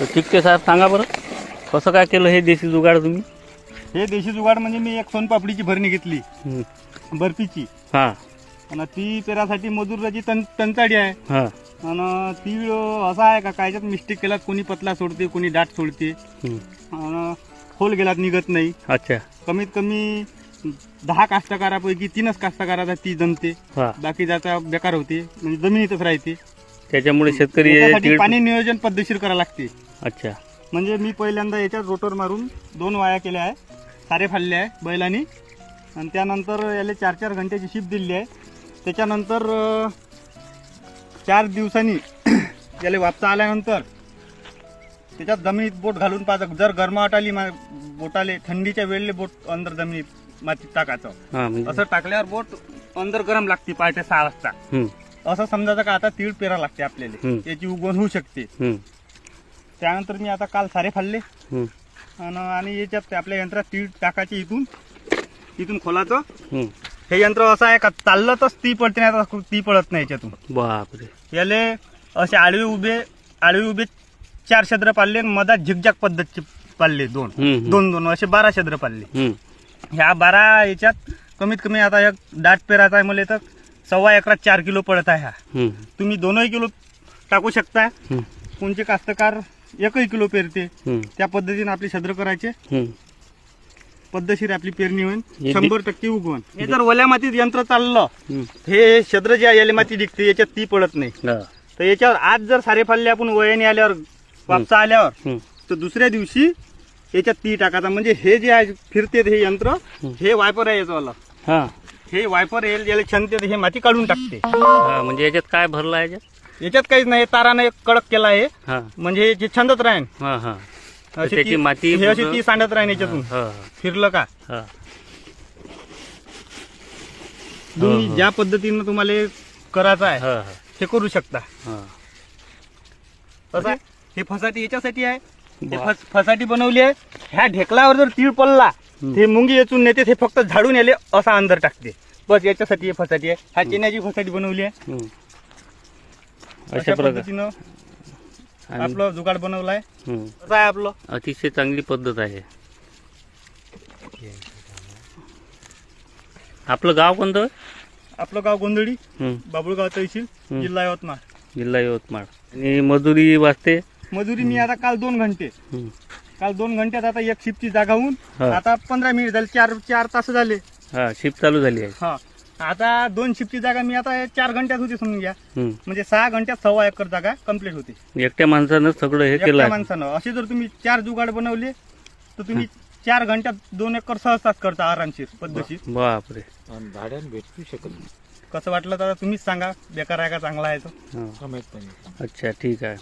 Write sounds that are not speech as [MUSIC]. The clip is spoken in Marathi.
तर चिकटे साहेब सांगा बरं कसं काय केलं हे देशी जुगाड तुम्ही? हे देशी जुगाड म्हणजे मी एक सोनपापडीची भरणी घेतली हं. बर्फीची. हां. आणि ती पेरासाठी मजुराची तन टंचाडी आहे. हां. आणि ती अं, असं आहे का कायच्यात मिस्टेक केला कोणी पतला सोडते कोणी दाट सोडते. हं. आणि खोल गेलात निघत नाही. अच्छा. कमीत कमी दहा कास्तकारापैकी तीनच कास्तकाराचा ती जमते. हां. बाकी जाता बेकार होते म्हणजे जमिनीतच राहते. त्याच्यामुळे शेतकरी याच्यासाठी पाणी नियोजन पद्धतशीर करावं लागते. अच्छा. म्हणजे मी पहिल्यांदा याच्यात रोटर मारून दोन वाया केल्या आहे. सारे फाडले आहे बैलांनी. आणि त्यानंतर याला चार चार घंट्याची शिप दिली आहे. त्याच्यानंतर अं, चार दिवसांनी [CLEARS THROAT] याला वापसा आल्यानंतर त्याच्यात जमिनीत बोट घालून पाहतं. जर गरमाट आली मा बोटाले थंडीच्या वेळेला बोट अंदर जमिनीत मातीत टाकायचं. हां म्हणजे असं टाकल्यावर बोट अंदर गरम लागते पहाटे सहा वाजता. असं समजायचं का आता तीळ पेरा लागते आपल्याला. याची उगवण होऊ शकते. त्यानंतर मी आता काल सारे फाडले. अन- आणि याच्यात आपल्या यंत्रात तीळ टाकायची इथून इथून खोलाचं हं. यंत्र असं आहे का चाललं तर ती पडते नाही तर ती पडत नाही याच्यातून बापरे याले असे आडवे उभे आडवे उभे चार छद्र पाडले आणि मधात झिकझॅक पद्धतचे पाडले दोन. दोन दोन असे बारा छद्र पाडले. ह्या बारा याच्यात कमीत कमी आता एक दाट पेराचा आहे मला तर सव्वा एकरात चार किलो पडत आहे हा हं. तुम्ही दोनही किलो टाकू शकता हं. कोणचे कास्तकार एकही किलो पेरते. त्या पद्धतीने आपले छद्र करायचे. पद्धतशीर आपली पेरणी होईल शंभर टक्के उगवण हे जर ओल्या मातीत यंत्र चाललं हं. छद्र जे आहे, याला माती दिसते याच्यात ती पडत नाही हां. तर याच्यावर आज जर सारे फाल्ले आपण वयाने आल्यावर वापसा आल्यावर. तर दुसऱ्या दिवशी याच्यात ती टाकायचा म्हणजे हे जे आहे फिरते हे यंत्र हं. हे वायपर आहे याचं हां हे वायपर येईल याला क्षमते हे माती काढून टाकते. हां म्हणजे याच्यात काय भरलं आहे याच्यात? याच्यात काहीच नाही तारानं कडक केला आहे. हां. म्हणजे जे छंदत राहीन. हां हां. अशी त्याची ती- माती हे अशी पूर्ण- ती सांडत राहीन याच्यातून. हां फिरलं का? हां. तुम्ही. ज्या पद्धतीनं तुम्हाला करायचं आहे हां हां. हे करू शकता. हां? हे फसाटी याच्यासाठी आहे. हे. फस- फसाटी बनवली आहे. ह्या ढेकलावर जर तीळ पडला. हे मुंगी येचून नेते हे फक्त झाडून याले असा अंदर टाकते. बस याच्यासाठी फसाटी आहे हा चेन्याची फसाटी बनवली आहे. अशा प्रकार पद्धतीनं आणि आपलं जुगाड बनवलाय. कसं आहे आपलं अतिशय चांगली पद्धत आहे आपलं गाव कोणतं आपलं गाव गोंधळी. बाबुळगाव तहसील. जिल्हा यवतमाळ जिल्हा यवतमाळ आणि मजुरी वाचते मजुरी मी आता काल दोन घंटे. काल दोन घंट्यात आता एक शिफ्टची जागा होऊन हा. आता पंधरा मिनिट झाले चार चार तास झाले हा शिफ्ट चालू झाली आहे. हा. आता दोन शिफ्टची जागा मी आता चार घंट्यात होती समजून घ्या. म्हणजे सहा घंट्यात सव्वा एकर जागा कंप्लीट होते. एकट्या माणसानं सगळं हे केलं एकट्या आहे माणसानं. असे जर तुम्ही चार जुगाड बनवले तर तुम्ही चार घंट्यात दोन एकर सहजताच करता आरामशीर पद्धतशीर. बापरे. आणि भाड्यानं भेटू शकत नाही. कसं वाटलं तर तुम्हीच सांगा. बेकार आहे का? चांगला आहे तो. हां. कमीत कमी अच्छा ठीक आहे.